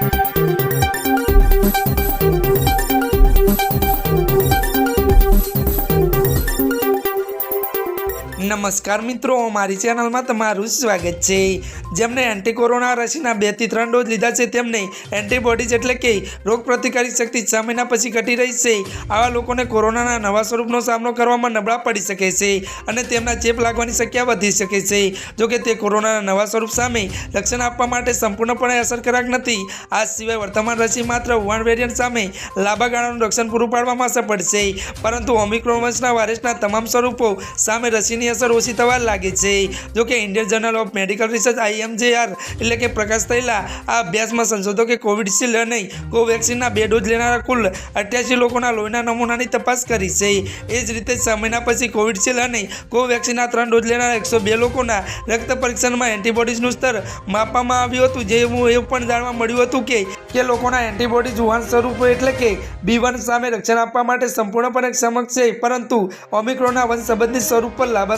Thank you. નમસ્કાર મિત્રો, મારી ચેનલમાં તમારું સ્વાગત છે. જેમને એન્ટી કોરોના રસીના બેથી ત્રણ ડોઝ લીધા છે, તેમને એન્ટીબોડીઝ એટલે કે રોગ પ્રતિકારક શક્તિ છ મહિના પછી ઘટી રહી છે. આવા લોકોને કોરોનાના નવા સ્વરૂપનો સામનો કરવામાં નબળા પડી શકે છે અને તેમના ચેપ લાગવાની શક્યતા વધી શકે છે. જોકે તે કોરોનાના નવા સ્વરૂપ સામે રક્ષણ આપવા માટે સંપૂર્ણપણે અસરકારક નથી. આ સિવાય વર્તમાન રસી માત્ર વન વેરિયન્ટ સામે લાંબા ગાળાનું રક્ષણ પૂરું પાડવામાં સફળ છે. પરંતુ ઓમિક્રોન વંશના વાયરસના તમામ સ્વરૂપો સામે રસીની અસર ઓછી થવા લાગી છે. જોકે Indian journal of medical research IMJR એટલે કે પ્રકાશ થયેલા આ અભ્યાસમાં સંશોધકે કોવિડશીલ્ડ અને કોવેક્સિનના બે ડોઝ લેનારા કુલ અઠ્યાસી લોકોના લોહીના નમૂનાની તપાસ કરી છે. એ જ રીતે છ મહિના પછી કોવિડશીલ્ડ અને કોવેક્સિનના ત્રણ ડોઝ લેનારા એકસો બે લોકોના રક્ત પરીક્ષણમાં એન્ટીબોડીઝનું સ્તર માપવામાં આવ્યું હતું. જે એવું એવું પણ જાણવા મળ્યું હતું કે કે લોકોના એન્ટીબોડીઝ વાહન સ્વરૂપો એટલે કે બી વન સામે રક્ષણ આપવા માટે સંપૂર્ણપણે સમક્ષ છે. પરંતુ ઓમિક્રોનના વંશ સંબંધિત સ્વરૂપ પર લાંબા